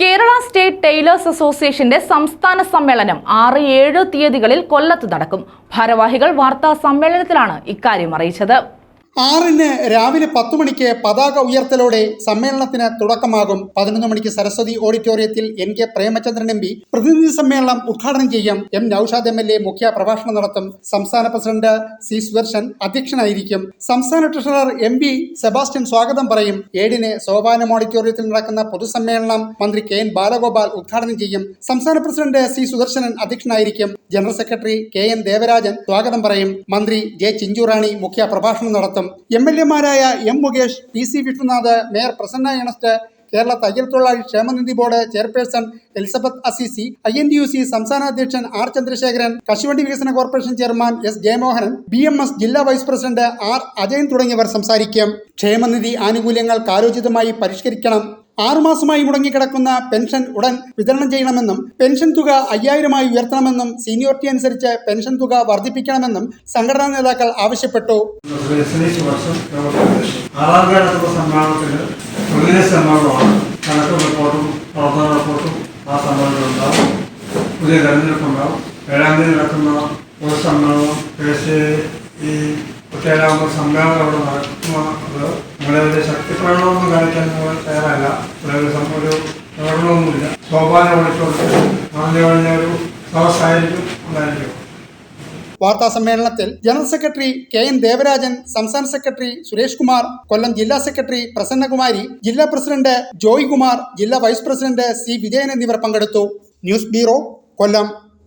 Kerala state tailors അസോസിയേഷന്റെ സംസ്ഥാന സമ്മേളനം ആറ് ഏഴ് തീയതികളിൽ കൊല്ലത്ത് നടക്കും. ഭാരവാഹികൾ വാർത്താ സമ്മേളനത്തിലാണ് ഇക്കാര്യം അറിയിച്ചത്. ആറിന് രാവിലെ പത്തു മണിക്ക് പതാക ഉയർത്തലോടെ സമ്മേളനത്തിന് തുടക്കമാകും. പതിനൊന്ന് മണിക്ക് സരസ്വതി ഓഡിറ്റോറിയത്തിൽ N K Premachandran M P പ്രതിനിധി സമ്മേളനം ഉദ്ഘാടനം ചെയ്യും. M Naushad M L A മുഖ്യ പ്രഭാഷണം നടത്തും. സംസ്ഥാന പ്രസിഡന്റ് സി സുദർശൻ അധ്യക്ഷനായിരിക്കും. സംസ്ഥാന ട്രഷറർ എം പി സെബാസ്റ്റ്യൻ സ്വാഗതം പറയും. ഏഴിന് സോപാനം ഓഡിറ്റോറിയത്തിൽ നടക്കുന്ന പൊതുസമ്മേളനം മന്ത്രി കെ എൻ ബാലഗോപാൽ ഉദ്ഘാടനം ചെയ്യും. സംസ്ഥാന പ്രസിഡന്റ് സി സുദർശനൻ അധ്യക്ഷനായിരിക്കും. General secretary K N Devarajan സ്വാഗതം പറയും. മന്ത്രി ജെ ചിഞ്ചുറാണി മുഖ്യ പ്രഭാഷണം നടത്തും. M L എമാരായ M Mukesh P C Vishnunath mayor Prasanna Ernest Kerala തയ്യൽ തൊഴിലാളി ക്ഷേമനിധി board chairperson Elizabeth Assisi I N D U C സംസ്ഥാന അധ്യക്ഷൻ ആർ ചന്ദ്രശേഖരൻ കശുവണ്ടി വികസന corporation chairman S Jayamohanan B M S ജില്ലാ വൈസ് പ്രസിഡന്റ് ആർ അജയൻ തുടങ്ങിയവർ സംസാരിക്കും. ക്ഷേമനിധി ആനുകൂല്യങ്ങൾ കാലോചിതമായി പരിഷ്കരിക്കണം. ആറുമാസമായി മുടങ്ങിക്കിടക്കുന്ന പെൻഷൻ ഉടൻ വിതരണം ചെയ്യണമെന്നും പെൻഷൻ തുക അയ്യായിരമായി ഉയർത്തണമെന്നും സീനിയോറിറ്റി അനുസരിച്ച് പെൻഷൻ തുക വർദ്ധിപ്പിക്കണമെന്നും സംഘടനാ നേതാക്കൾ ആവശ്യപ്പെട്ടു. ഏഴാം തീയതി നടക്കുന്ന ഒരു സമ്മേളനം കേസ് ഈ ഒറ്റേഴാമത്തെ സമ്മേളനം അവിടെ നടക്കുന്നത് ശക്തി പ്രകടനമൊന്നും കാണിക്കാൻ നിങ്ങൾ തയ്യാറല്ല. ഇവിടെ ഒരു ഒരു പ്രകടനമൊന്നുമില്ല. സോപാന വിളിച്ചോട്ട് പറഞ്ഞു കഴിഞ്ഞ ഒരു സദസ്സായിരിക്കും ഉണ്ടായിരിക്കും. വാർത്താ സമ്മേളനത്തിൽ general secretary K N Devarajan സംസ്ഥാന സെക്രട്ടറി സുരേഷ് കുമാർ കൊല്ലം ജില്ലാ സെക്രട്ടറി പ്രസന്നകുമാരി ജില്ലാ പ്രസിഡന്റ് ജോയ് കുമാർ ജില്ലാ വൈസ് പ്രസിഡന്റ് സി വിജയൻ എന്നിവർ പങ്കെടുത്തു. News bureau Kollam.